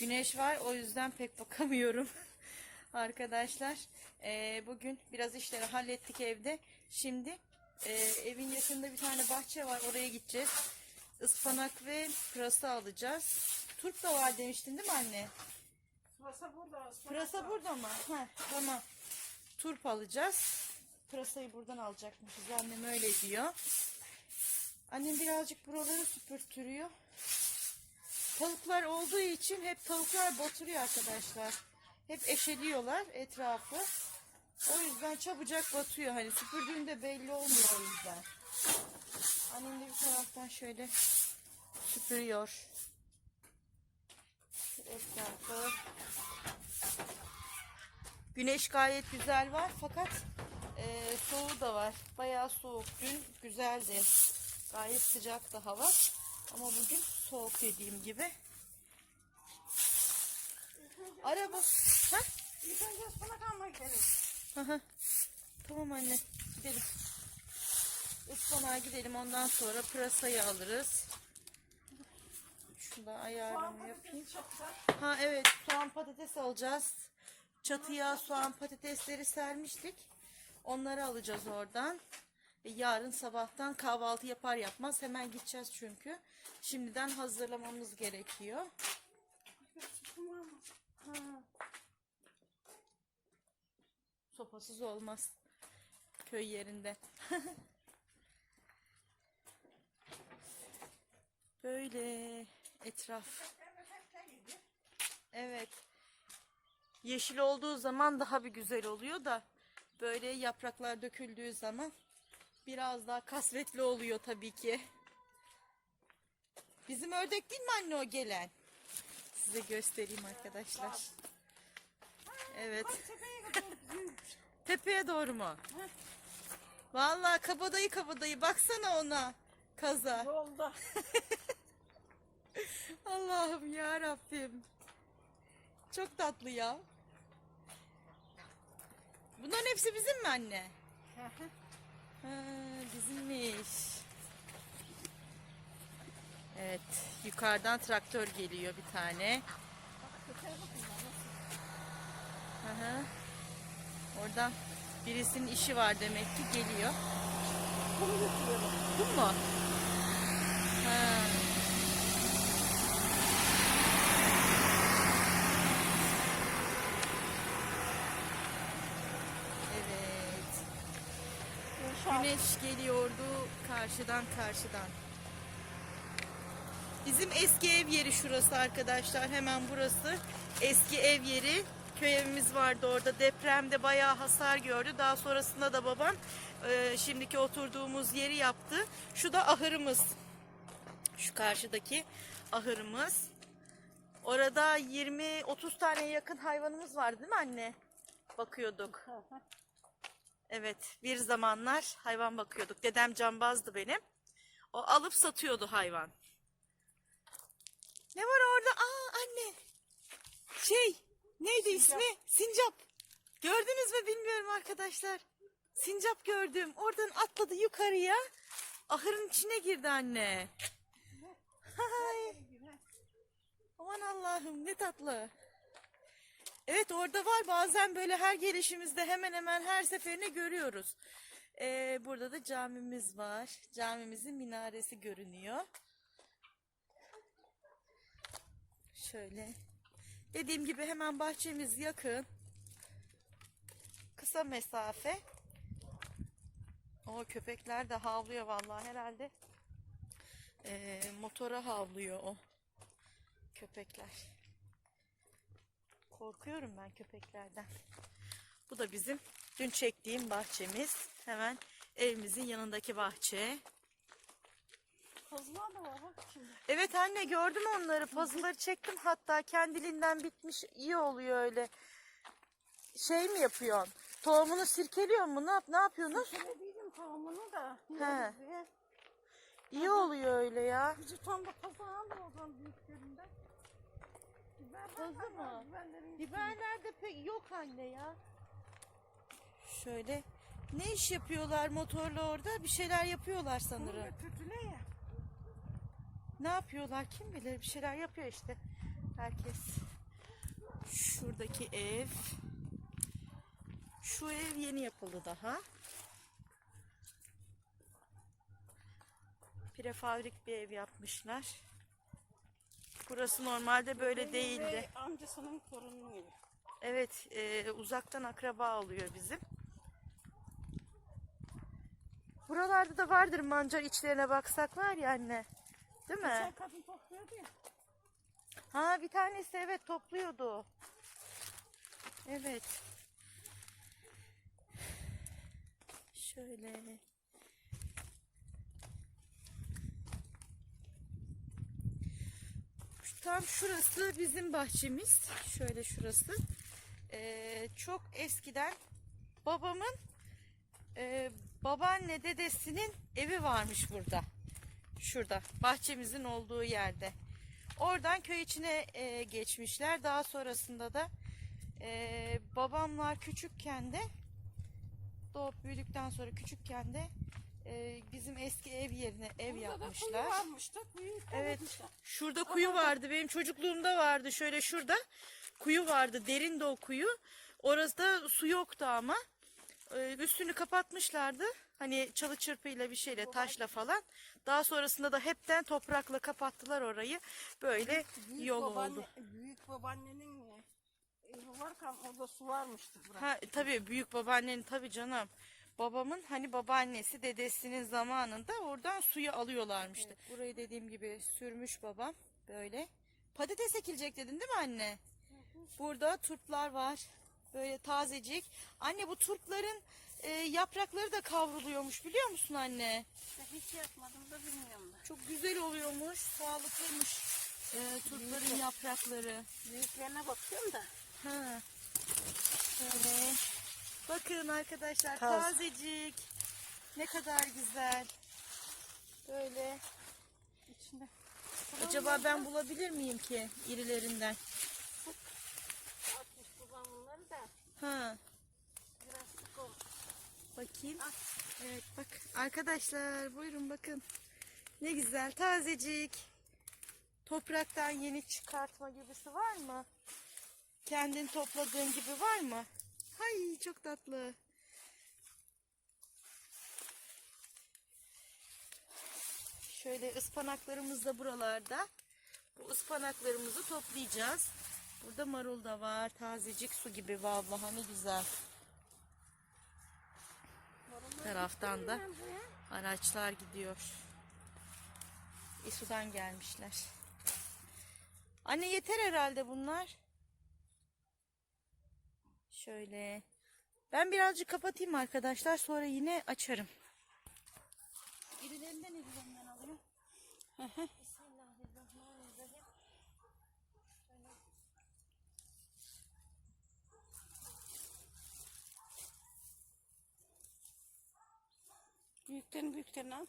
Güneş var o yüzden pek bakamıyorum. Arkadaşlar e, bugün biraz işleri hallettik evde. Şimdi e, evin yakında bir tane bahçe var oraya gideceğiz. Ispanak ve pırasa alacağız. Turp da var demiştin değil mi anne? Pırasa burada. Pırasa var. burada mı? Heh, tamam. Turp alacağız. Pırasayı buradan alacakmışız. Annem öyle diyor. Annem birazcık buraları süpürtürüyor. Tavuklar olduğu için hep tavuklar batırıyor arkadaşlar. Hep eşeliyorlar etrafı. O yüzden çabucak batıyor. Hani süpürdüğünde belli olmuyor o yüzden. Annem de bir taraftan şöyle süpürüyor. Etrafı. Güneş gayet güzel var fakat e, soğuğu da var. Bayağı soğuk. Dün güzeldi. Gayet sıcaktı hava. Ama bugün soğuk dediğim gibi. Araba. Ha? İlk önce ıspanak almaya gidelim. Hı hı. Tamam anne. Gidelim. Ispanağa gidelim. Ondan sonra pırasayı alırız. Şurada ayarımı yapayım. Ha evet soğan patates alacağız. Çatıya soğan patatesleri sermiştik. Onları alacağız oradan. Ve yarın sabahtan kahvaltı yapar yapmaz hemen gideceğiz çünkü. Şimdiden hazırlamamız gerekiyor. Sopasız olmaz. Köy yerinde. Böyle etraf. Evet. Yeşil olduğu zaman daha bir güzel oluyor da böyle yapraklar döküldüğü zaman biraz daha kasvetli oluyor tabii ki. Bizim ördek değil mi anne o gelen? Size göstereyim arkadaşlar. Evet. Tepeye doğru mu? Vallahi kabadayı kabadayı baksana ona. Kaza. yolda. Allah'ım ya Rabbim. Çok tatlı ya. Bunların hepsi bizim mi anne? Ha, bizimmiş. Evet, yukarıdan traktör geliyor bir tane. Hı. Oradan birisinin işi var demek ki geliyor. Bu mu? Ha. Evet. Güneş geliyordu karşıdan karşıdan. Bizim eski ev yeri şurası arkadaşlar. Hemen burası. Eski ev yeri. Köy evimiz vardı orada. Depremde bayağı hasar gördü. Daha sonrasında da babam e, şimdiki oturduğumuz yeri yaptı. Şu da ahırımız. Şu karşıdaki ahırımız. Orada 20-30 tane yakın hayvanımız vardı değil mi anne? Bakıyorduk. Evet, bir zamanlar hayvan bakıyorduk. Dedem cambazdı benim. O alıp satıyordu hayvan. Ne var orada? Aa anne. Şey, neydi ismi? Sincap. Gördünüz mü bilmiyorum arkadaşlar. Sincap gördüm. Oradan atladı yukarıya. Ahırın içine girdi anne. Hay. Aman Allah'ım ne tatlı. Evet orada var bazen böyle her gelişimizde hemen hemen her seferini görüyoruz. Ee, burada da camimiz var. Camimizin minaresi görünüyor. Şöyle. Dediğim gibi hemen bahçemiz yakın. Kısa mesafe. O köpekler de havlıyor vallahi herhalde. Ee, motora havlıyor o köpekler. Korkuyorum ben köpeklerden. Bu da bizim dün çektiğim bahçemiz. Hemen evimizin yanındaki bahçe. Kazılar da var bak şimdi. Evet anne gördüm onları. Pazıları çektim hatta kendiliğinden bitmiş. iyi oluyor öyle. Şey mi yapıyorsun? Tohumunu sirkeliyor mu? Ne, yap ne yapıyorsunuz? Değilim tohumunu da. He. İyi oluyor öyle ya. Ton da kazağın da o zaman büyüklerinden. Var, mı? Biberlerde pek yok anne ya. Şöyle ne iş yapıyorlar motorla orada? Bir şeyler yapıyorlar sanırım. Ya. Ne yapıyorlar kim bilir bir şeyler yapıyor işte. Herkes şuradaki ev. Şu ev yeni yapıldı daha. Prefabrik bir ev yapmışlar. Burası normalde böyle değildi. Amcasının torununun evi. Evet, e, uzaktan akraba oluyor bizim. Buralarda da vardır mancar içlerine baksak var ya anne. Değil mi? kadın topluyordu ya. Ha bir tanesi evet topluyordu. Evet. Şöyle. Tam şurası bizim bahçemiz. Şöyle şurası. Ee, çok eskiden babamın e, babaanne dedesinin evi varmış burada. Şurada bahçemizin olduğu yerde. Oradan köy içine e, geçmişler. Daha sonrasında da e, babamlar küçükken de doğup büyüdükten sonra küçükken de e, bizim eski ev yerine ev Burada da yapmışlar. da kuyu Evet. Şurada kuyu vardı. Benim çocukluğumda vardı. Şöyle şurada kuyu vardı. Derin de o kuyu. Orası da su yoktu ama. Ee, Üstünü kapatmışlardı. Hani çalı çırpıyla bir şeyle taşla falan. Daha sonrasında da hepten toprakla kapattılar orayı. Böyle Büyük yol babaanne, oldu. Büyük babaannenin evi varken orada su varmıştı. Ha tabii büyük babaannenin tabii canım. Babamın hani babaannesi dedesinin zamanında oradan suyu alıyorlarmıştı. Burayı dediğim gibi sürmüş babam böyle. Patates ekilecek dedin değil mi anne? Burada turplar var. Böyle tazecik. Anne bu turpların e, yaprakları da kavruluyormuş biliyor musun anne? Ben Hiç yapmadım da bilmiyorum da. Çok güzel oluyormuş. Sağlıklıymış e, turpların yaprakları. Büyüklerine bakıyorum da. Ha. Şöyle. Bakın arkadaşlar Taze. tazecik. Ne kadar güzel. Böyle. içinde. Acaba ben bulabilir miyim ki irilerinden? Atmış babam bunları da Ha. biraz sık olmuş. Bakayım. Evet bak. Arkadaşlar buyurun bakın. Ne güzel tazecik. Topraktan yeni çıkartma gibisi var mı? Kendin topladığın gibi var mı? Hay çok tatlı. Şöyle ıspanaklarımız da buralarda. Bu ıspanaklarımızı toplayacağız. Burada marul da var. Tazecik su gibi vallahi ne güzel. taraftan da araçlar gidiyor. İSU'dan gelmişler. Anne yeter herhalde bunlar. Şöyle. Ben birazcık kapatayım arkadaşlar. Sonra yine açarım. İrilerinden irilerinden alayım. Bismillahirrahmanirrahim. büyüklerini büyüklerini al.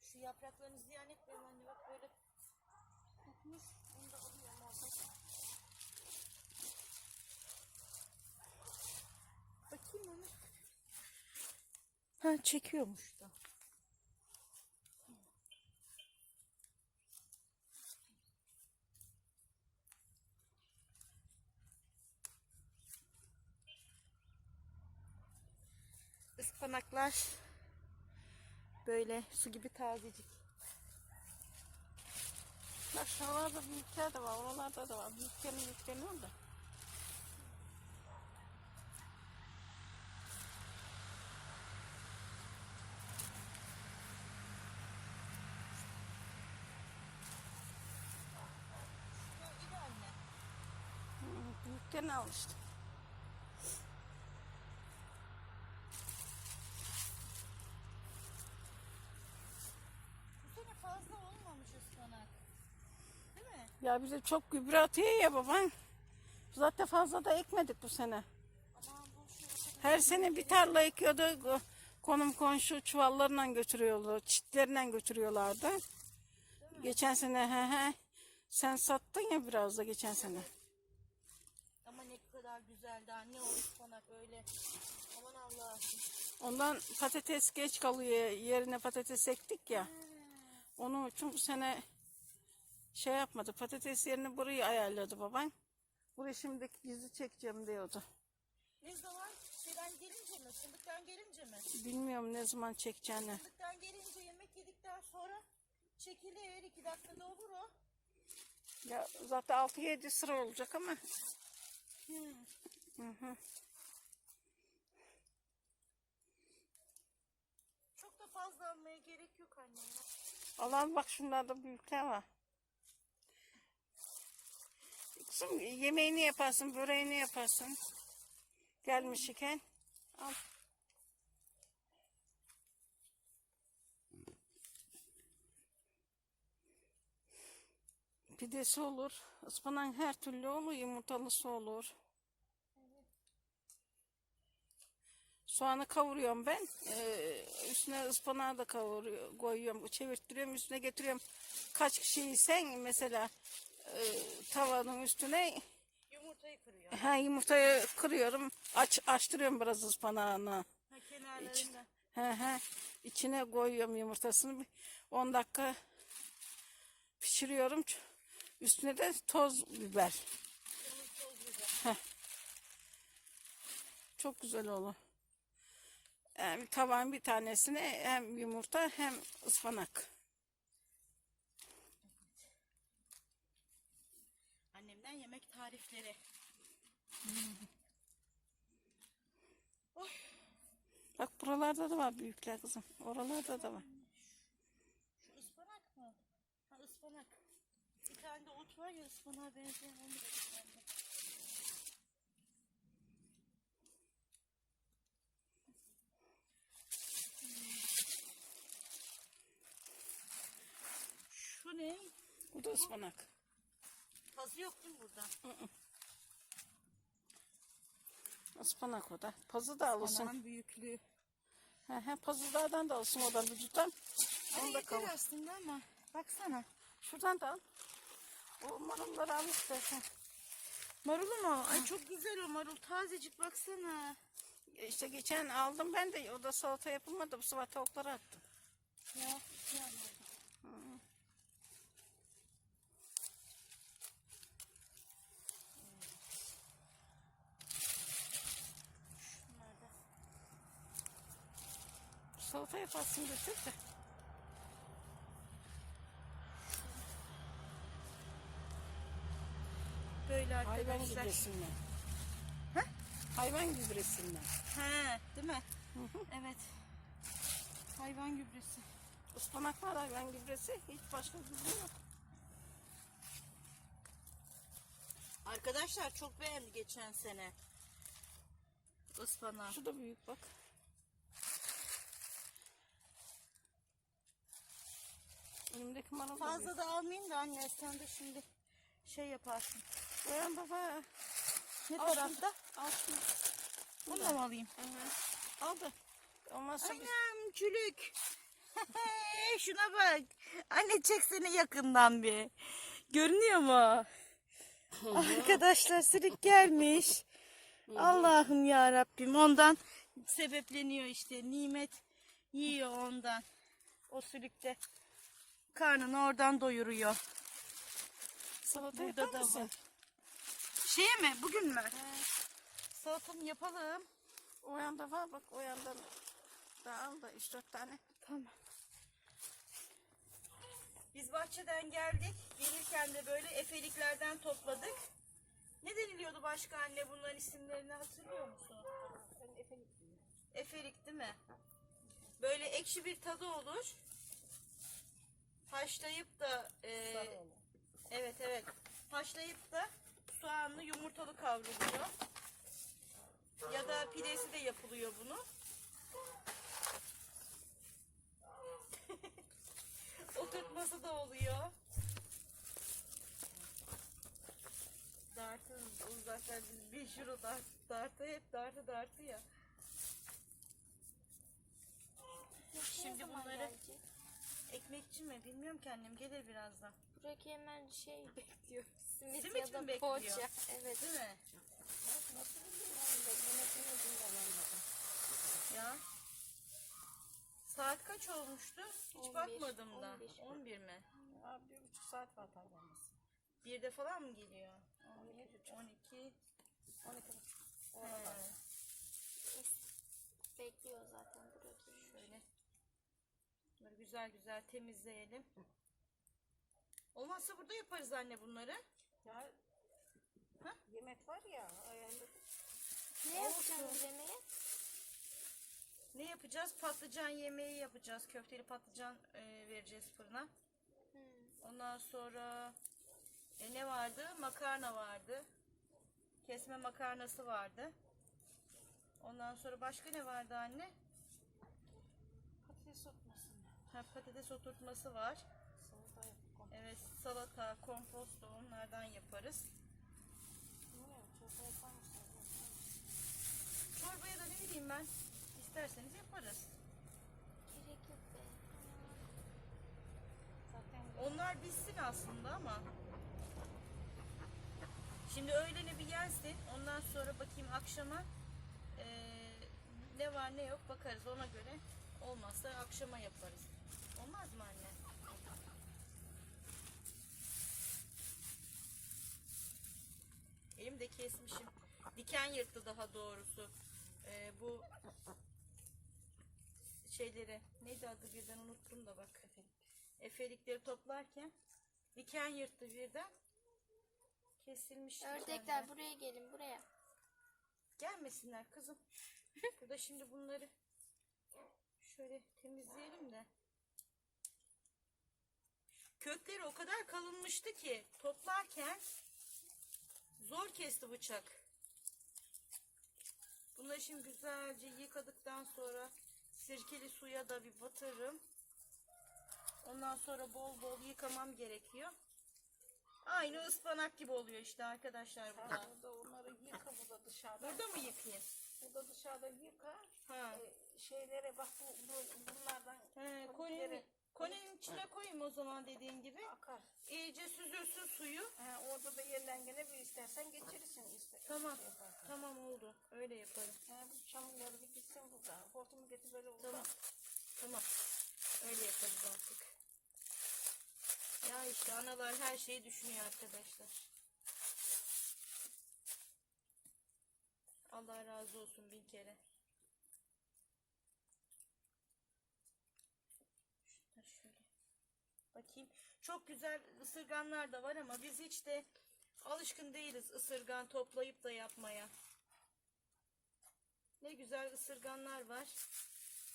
Şu yapraklarını ziyan etmeyin anne. Bak böyle tutmuş. Onu da alıyorum oradan. Bakayım onu. Ha çekiyormuş da. Ispanaklar böyle su gibi tazecik. Bak şuralarda büyükler de var, oralarda da var. Büyüklerini al da. Hı, Büyüklerini al işte. Bu sene fazla olmamış ıspanak. Değil mi? Ya bize çok gübre atıyor ya baban. Zaten fazla da ekmedik bu sene. Her sene bir tarla ekiyordu. Konum komşu çuvallarla götürüyordu. Çitlerinden götürüyorlardı. Geçen sene he he. Sen sattın ya biraz da geçen sene. Güzeldi anne o ıspanak öyle. Aman Allah'ım. Ondan patates geç kalıyor. Yerine patates ektik ya. Onun için bu sene Şey yapmadı. Patates yerini burayı ayarladı baban. Burayı şimdi gizli çekeceğim diyordu. Ne zaman? Şeyden gelince mi? Fındıktan gelince mi? Bilmiyorum ne zaman çekeceğini. Fındıktan gelince yemek yedikten sonra çekilir. iki dakikada olur o. Ya zaten 6-7 sıra olacak ama. Hı hı. Çok da fazla almaya gerek yok anne ya. Alan bak şunlarda büyükler var. Kızım yemeğini yaparsın, böreğini yaparsın. Gelmiş iken. Al. Pidesi olur. Ispanak her türlü olur. Yumurtalısı olur. Soğanı kavuruyorum ben. Ee, üstüne ıspanağı da kavuruyor, koyuyorum, çevirttiriyorum, üstüne getiriyorum. Kaç kişiysen mesela e, tavanın üstüne Yumurtayı kırıyor. ha, yumurtayı kırıyorum, aç açtırıyorum biraz ıspanağını. Ha, kenarlarında. He he. İçine koyuyorum yumurtasını. bir 10 dakika pişiriyorum. Üstüne de toz biber. Heh. Çok güzel olur. Yani tabağın bir tanesine hem yumurta hem ıspanak. Annemden yemek tarifleri. Bak buralarda da var büyükler kızım. Oralarda da var. Şu ıspanak mı? Ha ıspanak. Bir tane de ot var ya ıspanağa benzeyen onu da ne? Bu da ıspanak. Pazı yok değil mi burada? Ispanak o da. Pazı da alırsın. Ispanağın büyüklüğü. He he pazılardan da alsın o da. Hani Onu da yeter kavur. aslında ama baksana. Şuradan da al. O marulları al istersen. Marulu mu? Ay çok güzel o marul. Tazecik baksana. İşte geçen aldım ben de o da salata yapılmadı bu sefer tavukları attım. Ya, ya. Şunlar da. Salata yaparsın götür de. Böyle Hayvan arkadaşlar. gübresinden. Hayvan gübresinden. He, değil mi? Evet. Hayvan gübresi. Ispanak var hayvan gübresi. Hiç başka gübre yok. Arkadaşlar çok beğendi geçen sene. Ispanağı. Şu da büyük bak. Önümdeki marul da büyük. Fazla da almayayım da anne sen de şimdi şey yaparsın. Uyan baba. Ne Al tarafta? Al şunu. Bunu da mı alayım? Hı hı. Al da. Olmazsa biz... Anam çülük. Şuna bak. Anne çeksene yakından bir. Görünüyor mu? Arkadaşlar sırık gelmiş. Allah'ım ya Rabbim ondan sebepleniyor işte. Nimet yiyor ondan. O sülükte karnını oradan doyuruyor. Salata Burada yapar da mısın? var. Şeye mi? Bugün mü? Salatamı yapalım. O yanda var bak o yandan da al da 3-4 tane. Tamam. Biz bahçeden geldik. Gelirken de böyle efeliklerden topladık. Ne deniliyordu başka anne bunların isimlerini hatırlıyor musun? Efelik değil mi? Böyle ekşi bir tadı olur. Haşlayıp da e, evet evet haşlayıp da soğanlı yumurtalı kavruluyor. Ya da pidesi de yapılıyor bunu. Oturtması da oluyor. Dartı uzaklar biz bir şuru dart, dartı hep dartı dartı ya. Şimdi bunları ekmekçi mi bilmiyorum ki annem gelir birazdan. Burak hemen şey bekliyor. Simit, Simit ya mi da bekliyor? poğaça. Evet. Değil mi? Ya. Saat kaç olmuştu? Hiç 11, bakmadım da. 11. 11 mi? Abi bir buçuk saat var parmağımız. Birde falan mı geliyor? 12 buçuk. 12. 12 buçuk. He. Bekliyor zaten güzel güzel temizleyelim. Olmazsa burada yaparız anne bunları. Ya Ha? yemek var ya ayarlı. Ne yapacaksınız yemeğe? Ne yapacağız? Patlıcan yemeği yapacağız. Köfteli patlıcan e, vereceğiz fırına. Hmm. Ondan sonra e, ne vardı? Makarna vardı. Kesme makarnası vardı. Ondan sonra başka ne vardı anne? Ha, patates oturtması var. Salata. Evet salata, komposto onlardan yaparız. Çorbaya da ne bileyim ben. isterseniz yaparız. Gerek yok be. Zaten Onlar bitsin aslında ama. Şimdi öğlene bir yensin. Ondan sonra bakayım akşama eee, ne var ne yok bakarız ona göre. Olmazsa akşama yaparız. Olmaz mı anne? Elim de kesmişim. Diken yırttı daha doğrusu. Eee, bu şeyleri neydi adı birden unuttum da bak. Efelikleri toplarken diken yırttı birden. Kesilmiş. Ördekler dikenler. buraya gelin buraya. Gelmesinler kızım. Burada şimdi bunları şöyle temizleyelim de. Kökleri o kadar kalınmıştı ki toplarken zor kesti bıçak. Bunları şimdi güzelce yıkadıktan sonra sirkeli suya da bir batırırım. Ondan sonra bol bol yıkamam gerekiyor. Aynı ıspanak gibi oluyor işte arkadaşlar burada. onları yıka burada dışarıda. Burada mı yıkayayım? Burada dışarıda yıka. Ha. E, şeylere bak bu, bu bunlardan He, komikleri konenin, içine koyayım o zaman dediğin gibi. akar. İyice süzülsün suyu. He, orada da yerden gene bir istersen geçirirsin iste. Tamam. Şey yaparsan. Tamam oldu. Öyle yaparım. He, bu çamurları bir gitsin burada. Hortumu getir böyle uzat. Tamam. Tamam. Öyle yaparız artık. Ya işte analar her şeyi düşünüyor arkadaşlar. Allah razı olsun bin kere. Şurada şöyle. Bakayım. Çok güzel ısırganlar da var ama biz hiç de alışkın değiliz ısırgan toplayıp da yapmaya. Ne güzel ısırganlar var.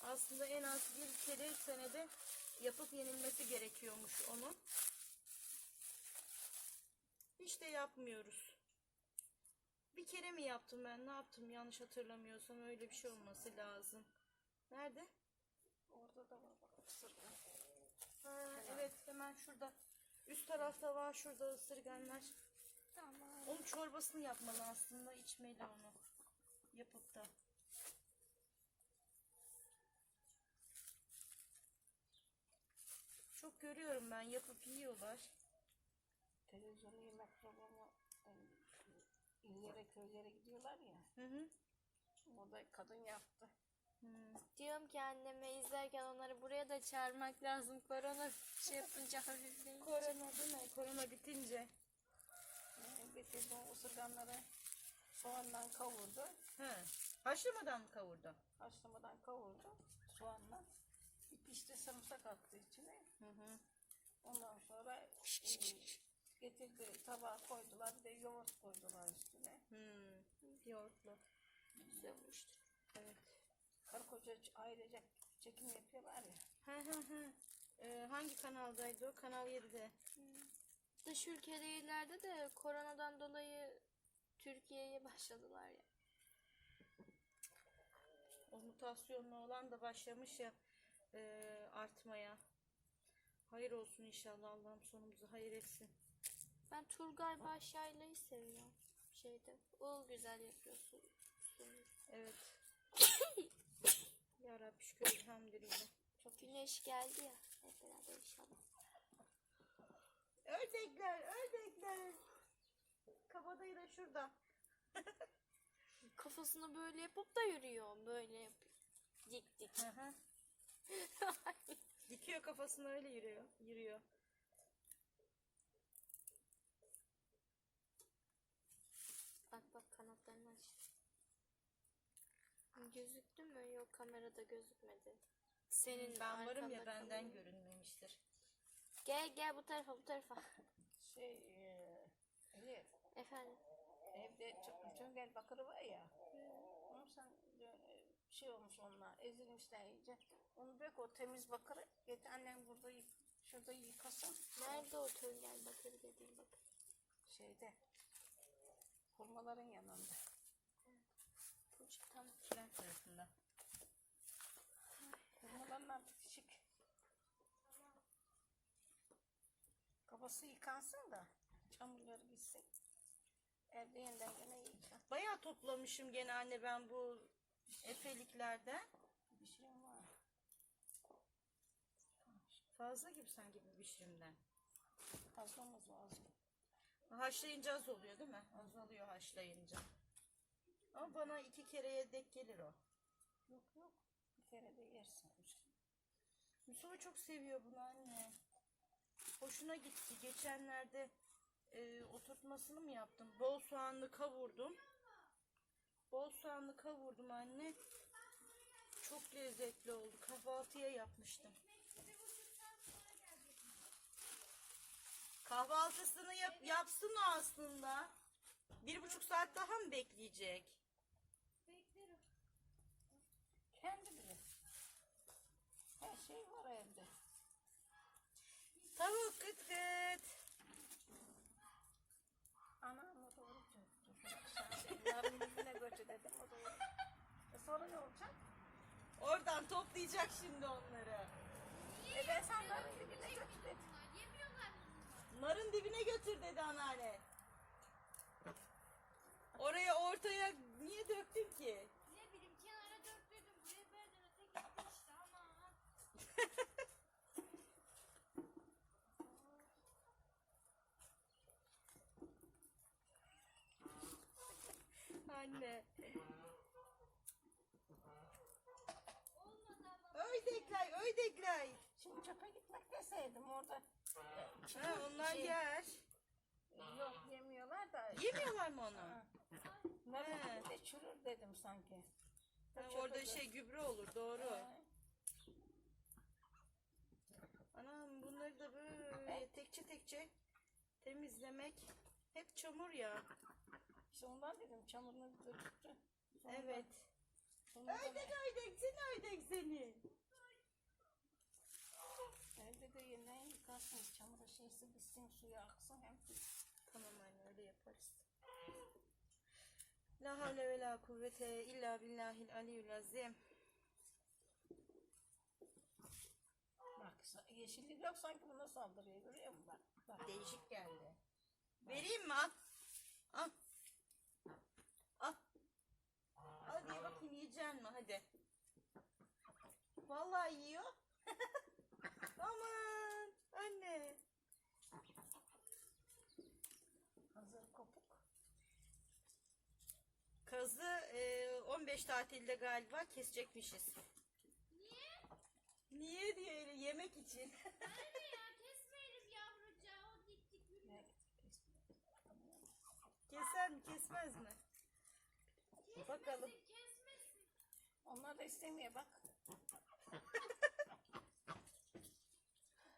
Aslında en az bir kere senede yapıp yenilmesi gerekiyormuş onun. Hiç de yapmıyoruz. Bir kere mi yaptım ben? Ne yaptım? Yanlış hatırlamıyorsam öyle bir şey olması lazım. Nerede? Orada da var bak ısırgan. Ha, evet hemen şurada. Üst tarafta var şurada ısırganlar. Tamam. Onun çorbasını yapmalı aslında. içmeli onu. Yapıp da. Çok görüyorum ben yapıp yiyorlar. Televizyonda yemek programı e, illere köylere gidiyorlar ya. Hı hı. Orada kadın yaptı. Diyorum ki anneme izlerken onları buraya da çağırmak lazım. Korona şey yapınca hafifleyince. Korona değil mi? Korona bitince. E, getirdi o ısırganları soğandan kavurdu. He. Haşlamadan mı kavurdu? Haşlamadan kavurdu soğanla. Pişti sarımsak attı içine. Hı hı. Ondan sonra e, getirdi tabağa koydular. Bir de yoğurt koydular üstüne. Hmm. Yoğurtlu. Güzel olmuştu. Evet. Karı koca ailecek çekim yapıyorlar ya. He he he. Ee, hangi kanaldaydı o? Kanal 7'de. Dış ülkelerde de koronadan dolayı Türkiye'ye başladılar ya. O mutasyonlu olan da başlamış ya e, artmaya. Hayır olsun inşallah Allah'ım sonumuzu hayır etsin. Ben Turgay Başyaylı'yı seviyorum. Şeyde. O güzel yapıyor su. suyu. Evet. ya Rabbi şükür elhamdülillah. Çok güneş geldi ya. Hep beraber inşallah. Ördekler, ördekler. Kabadayı da şurada. Kafasını böyle yapıp da yürüyor. Böyle yapıyor. Dik dik. Dikiyor kafasını öyle yürüyor. Yürüyor. Gözüktü mü? Yok kamerada gözükmedi. Senin Ben varım ya benden kalıyor. görünmemiştir. Gel gel bu tarafa bu tarafa. Şey, e, Elif, Efendim. evde çok çöngel bakırı var ya. Onu sen e, şey olmuş onunla, ezilmişler iyice. Onu bırak o temiz bakırı. Git annem burada yık, şurada yıkasın. Nerede o töngel bakır dediğin bakır? Şeyde. Hurmaların yanında. Tunç tamam. Kilen tarafında. Hurmaların artık küçük. Kafası yıkansın da çamurları gitsin. Evde yeniden gene yıka. Bayağı toplamışım gene anne ben bu efeliklerden. Bir şey var. Fazla gibi sanki bu pişirimden. Fazlamız lazım. Haşlayınca az oluyor değil mi? Azalıyor haşlayınca. Ama bana iki kereye dek gelir o. Yok yok. Bir kere de yersin. Mustafa çok seviyor bunu anne. Hoşuna gitti. Geçenlerde e, oturtmasını mı yaptım? Bol soğanlı kavurdum. Bol soğanlı kavurdum anne. Çok lezzetli oldu. Kahvaltıya yapmıştım. Kahvaltısını yap, yapsın o aslında. Bir buçuk saat daha mı bekleyecek? Kendi bilir. Her şey var evde. Tavuk kıt kıt. Anamla doğru çöktü. Yarın dibine götü dedim o doğru. E sonra ne olacak? Oradan toplayacak şimdi onları. E ben sen narın dibine götü dedim. Narın dibine götür dedi anneanne. Oraya ortaya niye döktün ki? Anne. Öydeklay, öydeklay. Şimdi çöpe gitmek deseydim orada. Ha, onlar şey- yer. Yok yemiyorlar da. Yemiyorlar mı onu? Ha. Narın dibinde çürür dedim sanki. Ha, orada şey gübre olur doğru. Ha. Anam bunları da böyle tekçe tekçe temizlemek hep çamur ya. İşte ondan dedim çamurunu döktü. Evet. Sonunda Öydek öydek seni öydek seni. evde de yeniden yıkarsın. Çamura şeysi bitsin suyu aksın hem. Tamam anne öyle yaparız. La havle ve la kuvvete illa billahil aliyyül azim. Yeşillik yok sanki buna saldırıyor görüyor musun bak. Bak. Değişik geldi. Vereyim mi? Al. Al. Al. Al diye bakayım yiyecek mi? Hadi. Vallahi yiyor. Aman anne. Hazır kopuk. Kazı e, 15 tatilde galiba kesecekmişiz. Niye? Diye öyle yemek için. Anne ya kesmeyelim yavrucağı o dik dik yürüyor. Ne? Keser mi kesmez mi? Bakalım. Kesmesin. Onlar da istemiyor bak.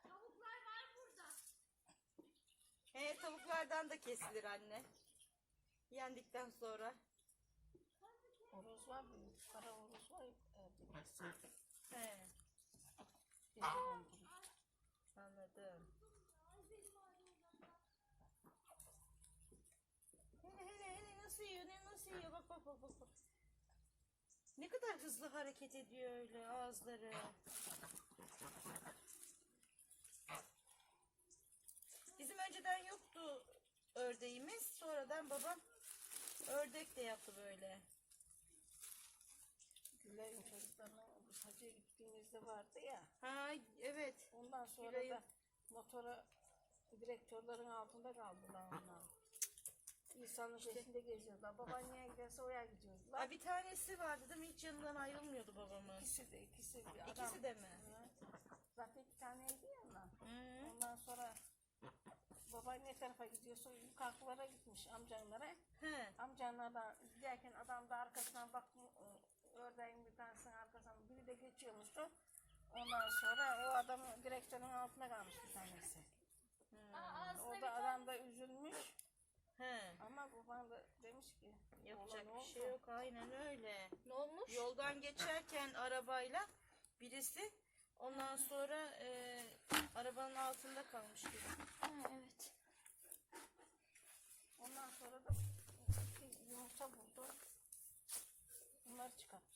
Tavuklar var burada. He tavuklardan da kesilir anne. Yendikten sonra. Horoz var büyük. Kara horoz var. Kesin. He Anladım. Hele hele hele nasıl yiyor ne nasıl yiyor bak bak bak bak. bak. Ne kadar hızlı hareket ediyor öyle ağızları. Bizim önceden yoktu ördeğimiz. Sonradan babam ördek de yaptı böyle. Gülay'ın çocuklarına biz hacıya gittiğimizde vardı ya. Ha evet. Ondan sonra Gülay'ın- da motora direktörlerin altında kaldılar onlar. İnsanın peşinde geziyorlar. Babaanneye giderse oraya gidiyorlar. Ha, bir tanesi vardı değil mi? Hiç yanından ayrılmıyordu babamın. İkisi de ikisi de. Adam, İkisi de mi? Hı. Zaten iki taneydi ya onlar. Hı. Ondan sonra babaanne ne tarafa gidiyorsa yukarılara gitmiş amcanlara. He. Amcanlardan giderken adam da arkasından bak ördeğin bir tanesinin arkasından biri de geçiyormuştu. Ondan sonra o adam direksiyonun altına kalmış bir tanesi. O da adam da üzülmüş He. ama baban da demiş ki Yapacak "Oğlan bir şey oldu." yok. Aynen öyle. Ne olmuş? Yoldan geçerken arabayla birisi ondan sonra e, arabanın altında kalmış gibi. Ha, evet. Ondan sonra da yumurta buldu. Bunları çıkartmış.